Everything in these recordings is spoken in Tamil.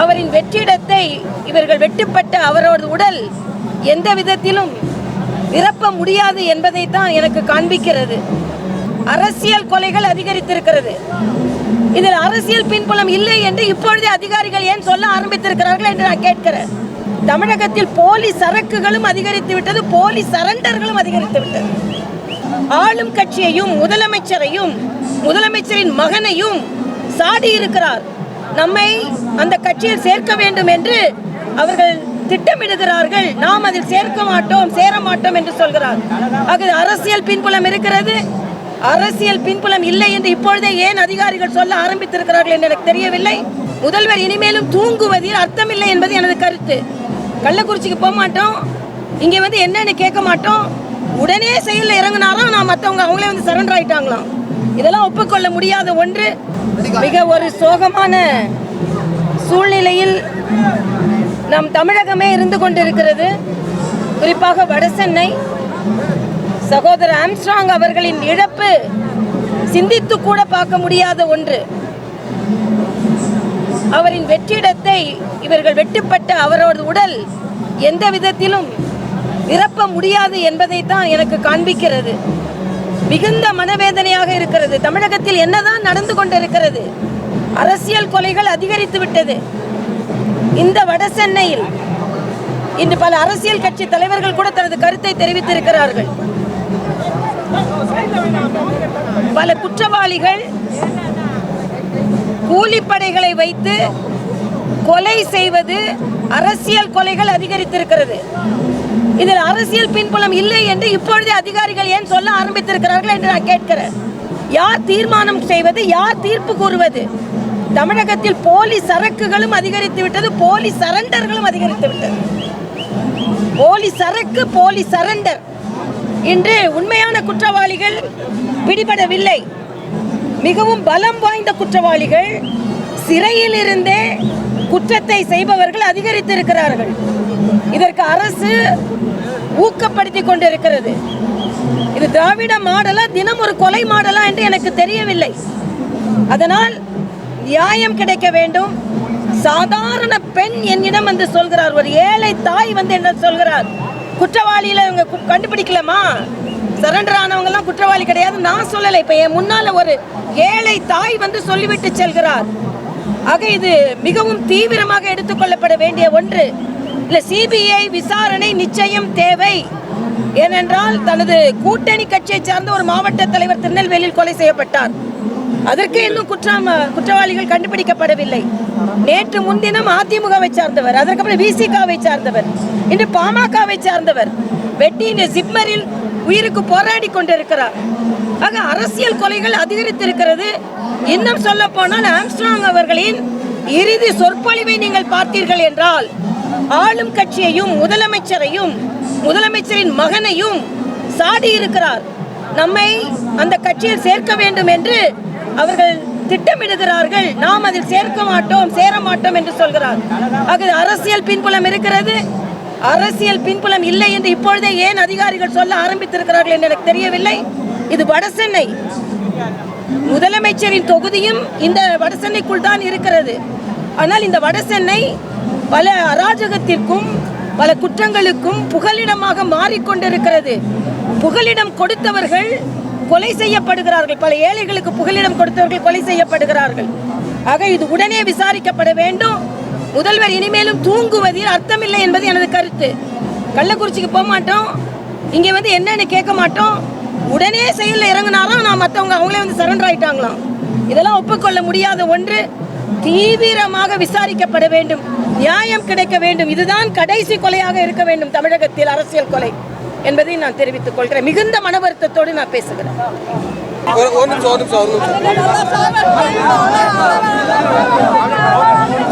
அவரின் வெற்றிடத்தை இவர்கள் வெட்டுப்பட்ட அவரோட உடல் எந்த விதத்திலும் நிரப்ப முடியாது என்பதை தான் எனக்கு காண்பிக்கிறது. அரசியல் கொலைகள் அதிகரித்திருக்கிறது. இதில் அரசியல் பின்புலம் இல்லை என்று இப்பொழுதே அதிகாரிகள் ஏன் சொல்ல ஆரம்பித்திருக்கிறார்கள் என்று நான் கேட்கிறேன். தமிழகத்தில் போலி சரக்குகளும் அதிகரித்து விட்டது போலி சரண்டர்களும் அதிகரித்து விட்டது. ஆளும் கட்சியையும் முதலமைச்சரையும் முதலமைச்சரின் மகனையும் சாடி இருக்கிறார் நம்மை அந்த கட்சியில் சேர்க்க வேண்டும் என்று அவர்கள் திட்டமிடுகிறார்கள். நாம் அதில் சேர்க்க மாட்டோம் சேர மாட்டோம் என்று சொல்கிறார். ஆக அரசியல் பின்புலம் இருக்கிறது. அரசியல் பின்புலம் இல்லை என்று இப்பொழுதே ஏன் அதிகாரிகள் சொல்ல ஆரம்பித்திருக்கிறார்கள் என்று எனக்கு தெரியவில்லை. முதல்வர் இனிமேலும் தூங்குவதில் அர்த்தமில்லை என்பது எனது கருத்து. கள்ளக்குறிச்சிக்கு போக மாட்டோம். இங்கே வந்து என்னன்னு கேட்க மாட்டோம். உடனே செயலில் இறங்கினாலும் நான் மற்றவங்க அவங்களே வந்து சரண்டர் ஆயிட்டாங்களாம். இதெல்லாம் ஒப்புக்கொள்ள முடியாத ஒன்று. மிக ஒரு சோகமான சூழ்நிலையில் நம் தமிழகமே இருந்து கொண்டிருக்கிறது. குறிப்பாக வடசென்னை சகோதரர் ஆம்ஸ்ட்ராங் அவர்களின் இழப்பு சிந்தித்து கூட பார்க்க முடியாத ஒன்று. அவரின் வெற்றிடத்தை இவர்கள் வெட்டுப்பட்ட அவரது உடல் எந்த விதத்திலும் நிரப்ப முடியாது என்பதை தான் எனக்கு காண்பிக்கிறது. மிகுந்த மனவேதனையாக இருக்கிறது. தமிழகத்தில் என்னதான் நடந்து கொண்டிருக்கிறது அரசியல் கொலைகள் அதிகரித்து விட்டது. இந்த வட சென்னையில் இன்று பல அரசியல் கட்சி தலைவர்கள் கூட தனது கருத்தை தெரிவித்திருக்கிறார்கள். பல குற்றவாளிகள் கூலிப்படைகளை வைத்து கொலை செய்வது அரசியல் கொலைகள் அதிகரித்திருக்கிறது. இதில் அரசியல் பின்புலம் இல்லை என்று இப்பொழுதே அதிகாரிகள் ஏன் சொல்ல ஆரம்பித்திருக்கிறார்கள் என்று நான் கேட்கிறேன். யார் தீர்மானம் செய்வது யார் தீர்ப்பு கூறுவது? தமிழகத்தில் போலி சரக்குகளும் அதிகரித்து விட்டது போலி சரண்டர்களும் அதிகரித்து விட்டது. போலி சரக்கு போலி சரண்டர். இன்று உண்மையான குற்றவாளிகள் பிடிபடவில்லை. மிகவும் பலம் வாய்ந்த குற்றவாளிகள் சிறையில் இருந்தே குற்றத்தை செய்பவர்கள் அதிகரித்திருக்கிறார்கள். இதற்கு அரசு ஊக்கப்படுத்தி கொண்டிருக்கிறது. இது திராவிட மாடலா தினம் ஒரு கொலை மாடலா என்று எனக்கு தெரியவில்லை. அதனால் நியாயம் கிடைக்க வேண்டும். சாதாரண பெண் என்னிடம் வந்து சொல்கிறார். ஒரு ஏழை தாய் வந்து என்ன சொல்கிறார்? குற்றவாளியில இவங்க கண்டுபிடிக்கலாமா? சரண்டர் ஆனவங்க எல்லாம் குற்றவாளி கிடையாது. நான் சொல்லலை. இப்ப என் முன்னால ஒரு ஏழை தாய் வந்து சொல்லிவிட்டு செல்கிறார். ஆக இது மிகவும் தீவிரமாக எடுத்துக்கொள்ளப்பட வேண்டிய ஒன்று. இல்லை சிபிஐ விசாரணை நிச்சயம் தேவை. ஏனென்றால் தனது கூட்டணி கட்சியை சார்ந்த ஒரு மாவட்ட தலைவர் திருநெல்வேலியில் கொலை செய்யப்பட்டார். அதற்கு இன்னும் குற்றம் குற்றவாளிகள் கண்டுபிடிக்கப்படவில்லை. நேற்று முன்தினம் அதிமுகவை சார்ந்தவர் அதற்கப்புறம் விசிகாவை சார்ந்தவர் இன்று பாமகவை சார்ந்தவர் வெட்டி இந்த ஜிப்மரில் உயிருக்கு போராடி கொண்டிருக்கிறார். ஆக அரசியல் கொலைகள் அதிகரித்திருக்கிறது. இன்னும் சொல்ல போனால் ஆம்ஸ்ட்ராங் அவர்களின் இறுதி சொற்பொழிவை நீங்கள் பார்த்தீர்கள் என்றால் ஆளும் கட்சியையும் முதலமைச்சரையும் முதலமைச்சரின் மகனையும் சாடி இருக்கிறார். நம்மை அந்த கட்சியில் சேர்க்க வேண்டும் என்று அவர்கள் திட்டமிடுகிறார்கள். நாம் அதில் சேர்க்க மாட்டோம் சேர மாட்டோம் என்று சொல்கிறார். ஆக அரசியல் பின்புலம் இருக்கிறது. அரசியல் பின்புலம் இல்லை என்று இப்பொழுதே ஏன் அதிகாரிகள் சொல்ல ஆரம்பித்திருக்கிறார்கள் என்று எனக்கு தெரியவில்லை. இது வடசென்னை முதலமைச்சரின் தொகுதியும் இந்த வடசென்னைக்குள் தான் இருக்கிறது. ஆனால் இந்த வடசென்னை பல அராஜகத்திற்கும் பல குற்றங்களுக்கும் புகலிடமாக மாறிக்கொண்டிருக்கிறது. புகலிடம் கொடுத்தவர்கள் கொலை செய்யப்படுகிறார்கள். பல ஏழைகளுக்கு புகலிடம் கொடுத்தவர்கள் கொலை செய்யப்படுகிறார்கள். ஆக இது உடனே விசாரிக்கப்பட வேண்டும். முதல்வர் இனிமேலும் தூங்குவதில் அர்த்தமில்லை என்பது எனது கருத்து. கள்ளக்குறிச்சிக்கு போக மாட்டோம். இங்கே வந்து என்னன்னு கேட்க மாட்டோம். உடனே செயலில் இறங்கினாலும் நான் மற்றவங்க அவங்களே வந்து சரண்டர் ஆயிட்டாங்களாம். இதெல்லாம் ஒப்புக்கொள்ள முடியாத ஒன்று. தீவிரமாக விசாரிக்கப்பட வேண்டும். நியாயம் கிடைக்க வேண்டும். இதுதான் கடைசி கொலையாக இருக்க வேண்டும் தமிழகத்தில் அரசியல் கொலை என்பதை நான் தெரிவித்துக் கொள்கிறேன். மிகுந்த மன வருத்தத்தோடு நான் பேசுகிறேன். ஒரு ஒரு நிமிஷம் ஒரு நிமிஷம் ஒரு நிமிஷம்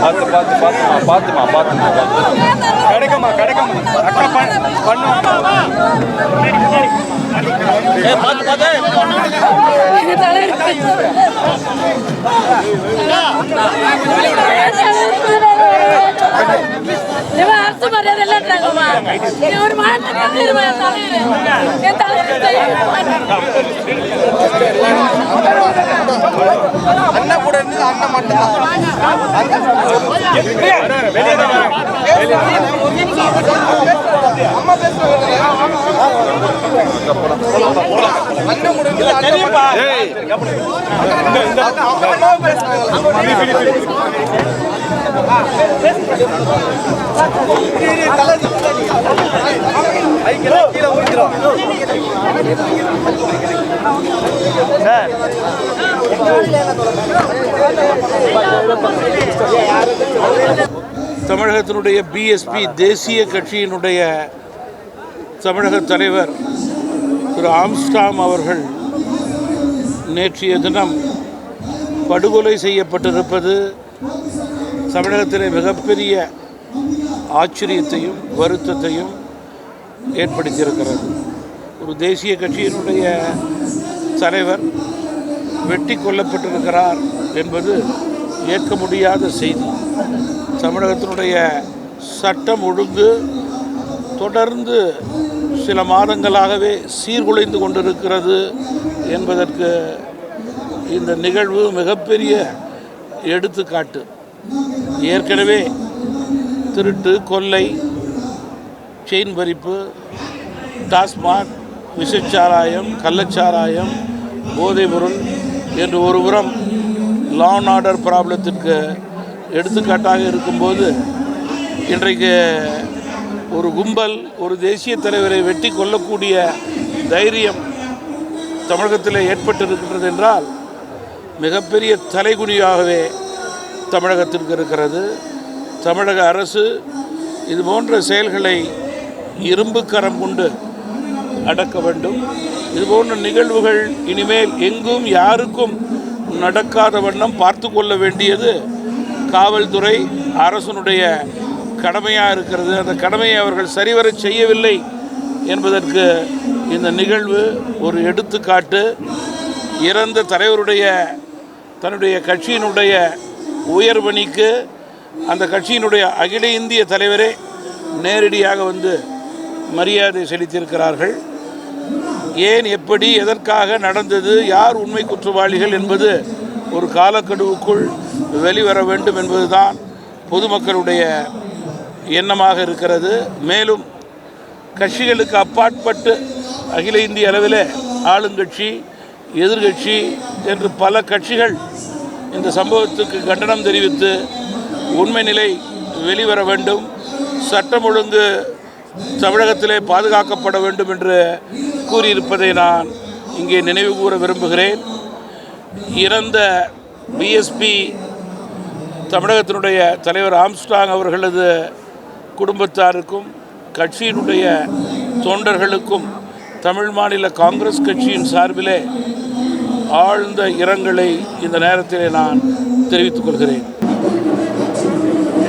பார்த்து பார்த்து பார்த்துமா பார்த்துமா பார்த்துமா கிடைக்குமா கிடைக்குமா அக்கா பண்ண பண்ணுவோம் ஏ பார்த்து பார்த்து மரியாதை இல்லைன்றாங்கம்மா. இவன் ஒரு மாநில தலைவர், என் தலைவர். என் தலைவர் தெரியும். அண்ணா கூட அண்ணன் அண்ணன் மட்டும்தான் அம்மா பேசுறாங்க தமிழகத்தினுடைய பிஎஸ்பி தேசிய கட்சியினுடைய தமிழக தலைவர் திரு ஆம்ஸ்டாம் அவர்கள் நேற்றைய தினம் படுகொலை செய்யப்பட்டிருப்பது தமிழகத்திலே மிகப்பெரிய ஆச்சரியத்தையும் வருத்தத்தையும் ஏற்படுத்தியிருக்கிறது. ஒரு தேசிய கட்சியினுடைய தலைவர் வெட்டி கொல்லப்பட்டிருக்கிறார் என்பது ஏற்க முடியாத செய்தி. தமிழகத்தினுடைய சட்டம் ஒழுங்கு தொடர்ந்து சில மாதங்களாகவே சீர்குலைந்து கொண்டிருக்கிறது என்பதற்கு இந்த நிகழ்வு மிகப்பெரிய எடுத்துக்காட்டு. ஏற்கனவே திருட்டு கொள்ளை செயின் பறிப்பு டாஸ்மாக் விஷச்சாராயம் கள்ளச்சாராயம் போதைப்பொருள் என்று ஒருபுறம் லா அண்ட் ஆர்டர் ப்ராப்ளத்திற்கு எடுத்துக்காட்டாக இருக்கும்போது இன்றைக்கு ஒரு கும்பல் ஒரு தேசிய தலைவரை வெட்டி கொள்ளக்கூடிய தைரியம் தமிழகத்தில் ஏற்பட்டிருக்கின்றது என்றால் மிகப்பெரிய தலைகுனியாகவே தமிழகத்திற்கு இருக்கிறது. தமிழக அரசு இது போன்ற செயல்களை இரும்பு கரம் கொண்டு அடக்க வேண்டும். இது போன்ற நிகழ்வுகள் இனிமேல் எங்கும் யாருக்கும் நடக்காத வண்ணம் பார்த்து கொள்ள வேண்டியது காவல்துறை அரசனுடைய கடமையாக இருக்கிறது. அந்த கடமையை அவர்கள் சரிவர செய்யவில்லை என்பதற்கு இந்த நிகழ்வு ஒரு எடுத்துக்காட்டு. இறந்த தலைவருடைய தன்னுடைய கட்சியினுடைய உயர்பணிக்கு அந்த கட்சியினுடைய அகில இந்திய தலைவரே நேரடியாக வந்து மரியாதை செலுத்தியிருக்கிறார்கள். ஏன் எப்படி எதற்காக நடந்தது யார் உண்மை குற்றவாளிகள் என்பது ஒரு காலக்கெடுவுக்குள் வெளிவர வேண்டும் என்பதுதான் பொதுமக்களுடைய எண்ணமாக இருக்கிறது. மேலும் கட்சிகளுக்கு அப்பாற்பட்டு அகில இந்திய அளவில் ஆளுங்கட்சி எதிர்கட்சி என்று பல கட்சிகள் இந்த சம்பவத்துக்கு கண்டனம் தெரிவித்து உண்மை நிலை வெளிவர வேண்டும். சட்டம் ஒழுங்கு தமிழகத்திலே பாதுகாக்கப்பட வேண்டும் என்று கூறியிருப்பதை நான் இங்கே நினைவு கூற விரும்புகிறேன். இறந்த பிஎஸ்பி தமிழகத்தினுடைய தலைவர் ஆம்ஸ்டாங் அவர்களது குடும்பத்தாருக்கும் கட்சியினுடைய தொண்டர்களுக்கும் தமிழ் மாநில காங்கிரஸ் கட்சியின் சார்பிலே ஆழ்ந்த இரங்கலை இந்த நேரத்தில் நான் தெரிவித்துக் கொள்கிறேன்.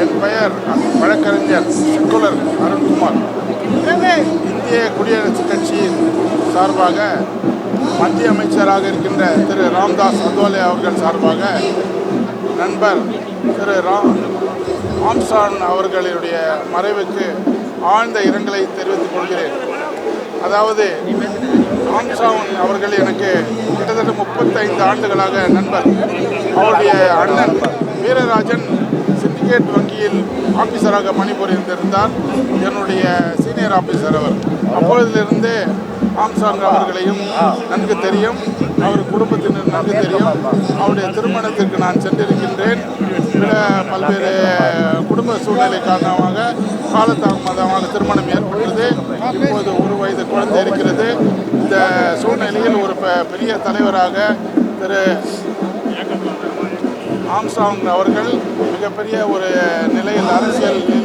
என் பெயர் வழக்கறிஞர் செக்குலர் அருண்குமார். இந்திய குடியரசுக் கட்சியின் சார்பாக மத்திய அமைச்சராக இருக்கின்ற திரு ராம்தாஸ் அத்வாலே அவர்கள் சார்பாக நண்பர் திரு ராம் ஆம்சான் அவர்களுடைய மறைவுக்கு ஆழ்ந்த இரங்கலை தெரிவித்துக் கொள்கிறேன். அதாவது ஆம்சான் அவர்கள் எனக்கு கிட்டத்தட்ட முப்பத்தைந்து ஆண்டுகளாக நண்பர். அவருடைய அண்ணன் வீரராஜன் சிண்டிகேட் வங்கியில் ஆபீசராக பணிபுரிந்திருந்தார். என்னுடைய சீனியர் ஆபீசர் அவர். அப்பொழுதிலிருந்து ஆம்சாங் அவர்களையும் நன்கு தெரியும். அவர் குடும்பத்தினர் நன்கு தெரியும். அவருடைய திருமணத்திற்கு நான் சென்றிருக்கின்றேன். பிற பல்வேறு குடும்ப சூழ்நிலை காரணமாக காலதாமதமாக திருமணம் ஏற்பட்டது. இப்போது ஒரு வயது குழந்தை இருக்கிறது. இந்த சூழ்நிலையில் ஒரு பெரிய தலைவராக திரு ஆம்ஸ்டாங் அவர்கள் மிகப்பெரிய ஒரு நிலையில் அரசியலில்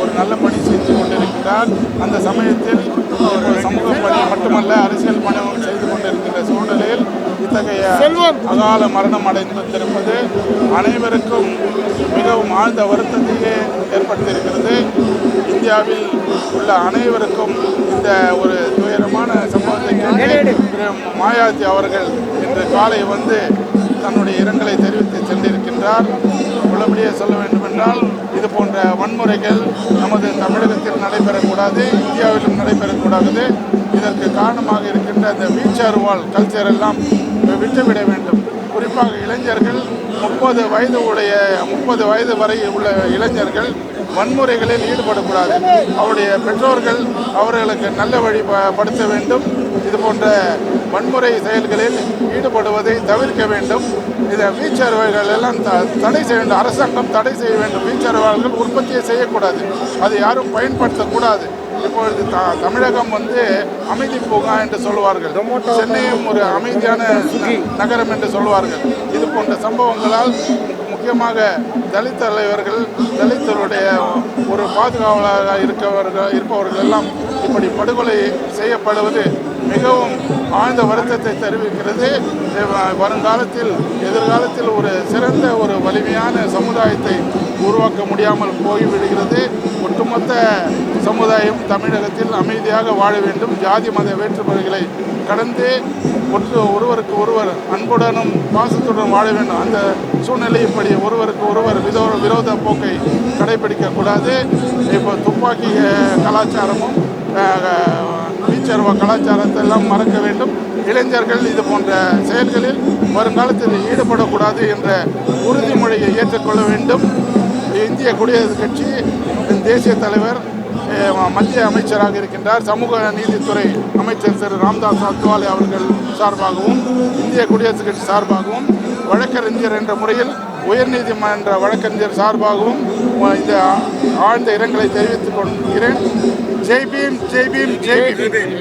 ஒரு நல்ல பணி செய்து கொண்டிருக்கிறார். அந்த சமயத்தில் ஒரு சமூக பணி மட்டுமல்ல அரசியல் பணியும் செய்து கொண்டிருக்கின்ற சூழ்நிலையில் இத்தகைய அகால மரணம் அடைந்திருப்பது அனைவருக்கும் மிகவும் ஆழ்ந்த வருத்தத்தையே ஏற்படுத்தியிருக்கிறது. இந்தியாவில் உள்ள அனைவருக்கும் இந்த ஒரு துயரமான சம்பவத்தை கேட்டு மாயாவதி அவர்கள் இன்று காலை வந்து தன்னுடைய இரங்கலை தெரிவித்து சென்றிருக்கின்றார். உள்ளபடியே சொல்ல வேண்டும் ஏனென்றால் இது போன்ற வன்முறைகள் நமது தமிழகத்தில் நடைபெறக்கூடாது இந்தியாவிலும் நடைபெறக்கூடாது. இதற்கு காரணமாக இருக்கின்ற அந்த வீச்சாறுவாள் கல்ச்சர் எல்லாம் விட்டுவிட வேண்டும். குறிப்பாக இளைஞர்கள் முப்பது வயது உடைய முப்பது வயது வரை உள்ள இளைஞர்கள் வன்முறைகளில் ஈடுபடக்கூடாது. அவருடைய பெற்றோர்கள் அவர்களுக்கு நல்ல வழி ப- படுத்த வேண்டும். இது போன்ற வன்முறை செயல்களில் ஈடுபடுவதை தவிர்க்க வேண்டும். இதை வீச்சறுவைகள் எல்லாம் த- தடை செய்ய வேண்டும். அரசாங்கம் தடை செய்ய வேண்டும். வீச்சரவர்கள் உற்பத்தியை செய்யக்கூடாது. அதை யாரும் பயன்படுத்தக்கூடாது. இப்பொழுது த தமிழகம் வந்து அமைதி பூங்கா என்று சொல்வார்கள் சென்னையும் ஒரு அமைதியான நகரம் என்று சொல்வார்கள் இது போன்ற சம்பவங்களால் முக்கியமாக தலித் தலைவர்கள் தலித்தருடைய ஒரு பாதுகாவலராக இருக்கவர்கள் இருப்பவர்கள் எல்லாம் இப்படி படுகொலை செய்யப்படுவது மிகவும் ஆழ்ந்த வருத்தத்தை தெரிவிக்கிறது. வருங்காலத்தில் எதிர்காலத்தில் ஒரு சிறந்த ஒரு வலிமையான சமுதாயத்தை உருவாக்க முடியாமல் போய்விடுகிறது. ஒட்டுமொத்த சமுதாயம் தமிழகத்தில் அமைதியாக வாழ வேண்டும். ஜாதி மத வேற்றுமைகளை கடந்து ஒற்று ஒருவருக்கு ஒருவர் அன்புடனும் பாசத்துடன் வாழ வேண்டும். அந்த சூழ்நிலை இப்படி ஒருவருக்கு ஒருவர் விதோ விரோத போக்கை கடைபிடிக்கக்கூடாது இப்போ துப்பாக்கி கலாச்சாரமும் வீச்சர்வ கலாச்சாரத்தை எல்லாம் மறக்க வேண்டும். இளைஞர்கள் இது போன்ற செயல்களில் வருங்காலத்தில் ஈடுபடக்கூடாது என்ற உறுதிமொழியை ஏற்றுக்கொள்ள வேண்டும். இந்திய குடியரசுக் கட்சி தேசிய தலைவர் மத்திய அமைச்சராக இருக்கின்றார். சமூக நீதித்துறை அமைச்சர் திரு ராம்தாஸ் அத்வாலே அவர்கள் சார்பாகவும் இந்திய குடியரசுக் கட்சி சார்பாகவும் வழக்கறிஞர் என்ற முறையில் உயர்நீதிமன்ற வழக்கறிஞர் சார்பாகவும் இந்த ஆழ்ந்த இரங்கலை தெரிவித்துக் கொள்கிறேன். ஜெய் பீம் ஜெய் பீம் ஜெய் பீம்.